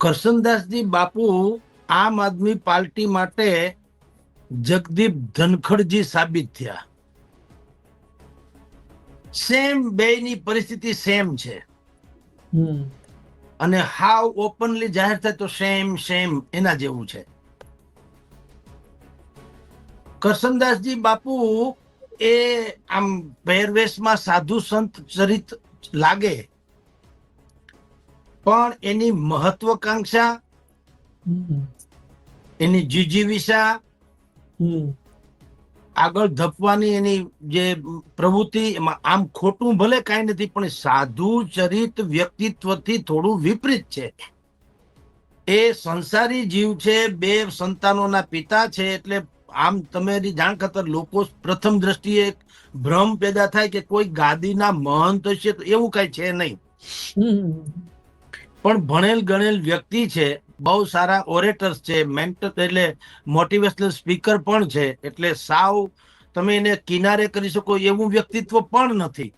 કરશનદાસજી બાપુ આમ આદમી પાર્ટી માટે જગદીપ ધનખડજી સાબિત થયા. સેમ બેયની પરિસ્થિતિ સેમ છે. અને હાવ ઓપનલી જાહેર થાય તો સેમ સેમ એના જેવું છે. કરશનદાસજી બાપુ એ આમ પહેરવેશમાં સાધુ સંત ચરિત લાગે પણ એની મહત્વકાંક્ષા એની જીજીવિષા આગળ ધપવાની એની જે પ્રવૃત્તિ એમાં આમ ખોટું ભલે કાંઈ નથી પણ સાધુ ચરિત વ્યક્તિત્વથી થોડું વિપરીત છે. એ સંસારી જીવ છે બે સંતાનોના પિતા છે એટલે આમ તમે જાણ ખાતર લોકો પ્રથમ દ્રષ્ટિએ ભ્રમ પેદા થાય કે કોઈ ગાદીના મહંત હશે તો એવું કઈ છે નહીં. પણ ભણેલ ગણેલ વ્યક્તિ છે બહુ સારા ઓરેટર્સ છે મેન્ટર એટલે મોટિવેશનલ સ્પીકર પણ છે એટલે સાવ તમે એને કિનારે કરી શકો એવું વ્યક્તિત્વ પણ નથી.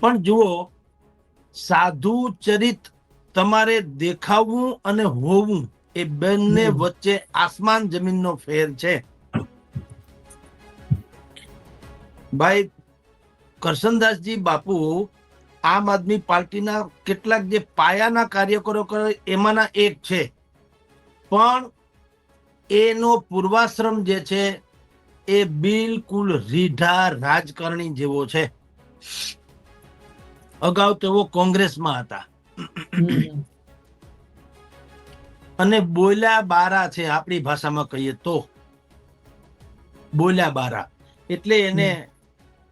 પણ જુઓ સાધુ ચરિત તમારે દેખાવું અને હોવું એ બંને વચ્ચે આસમાન જમીનનો ફેર છે. ભાઈ કરશનદાસજી બાપુ આમ આદમી પાર્ટીના કેટલાક જે પાયાના કાર્યકરો કરે, એમાંના એક છે. પણ એનો પૂર્વાશ્રમ જે છે, એ બિલકુલ રીઢા રાજકારણી જેવો છે. અગાઉ તેઓ કોંગ્રેસમાં હતા. અને બોલ્યા બારા છે આપણી ભાષામાં કહીએ તો. બોલ્યા બારા એટલે એને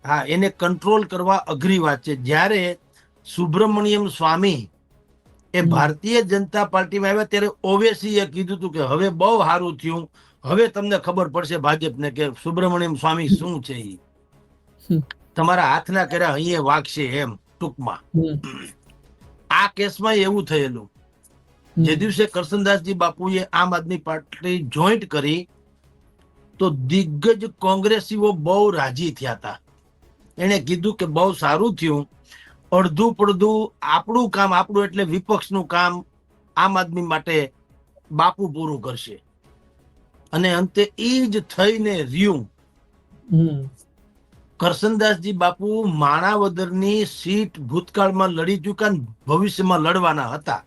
હા એને કંટ્રોલ કરવા અઘરી વાત છે. જ્યારે સુબ્રમણ્યમ સ્વામી એ ભારતીય જનતા પાર્ટીમાં આવ્યા ત્યારે ઓવેસીએ કીધું હતું કે હવે બહુ સારું થયું. હવે તમને ખબર પડશે ભાજપને કે સુબ્રમણ્યમ સ્વામી શું છે એ તમારા હાથના કર્યા અહીંયા વાગશે એમ ટૂંકમાં. આ કેસમાં એવું થયેલું. જે દિવસે કરશનદાસજી બાપુએ આમ આદમી પાર્ટી જોઈન્ટ કરી તો દિગ્ગજ કોંગ્રેસીઓ બહુ રાજી થયા હતા. એણે કીધું કે બહુ સારું થયું. અડધું પડધું આપણું કામ આપણું એટલે વિપક્ષનું કામ આમ આદમી માટે બાપુ પૂરું કરશે. અને અંતે એ જ થઈને રહ્યું. હમ. કરશનદાસજી બાપુ માણાવદરની સીટ ભૂતકાળમાં લડી ચૂક્યા ભવિષ્યમાં લડવાના હતા.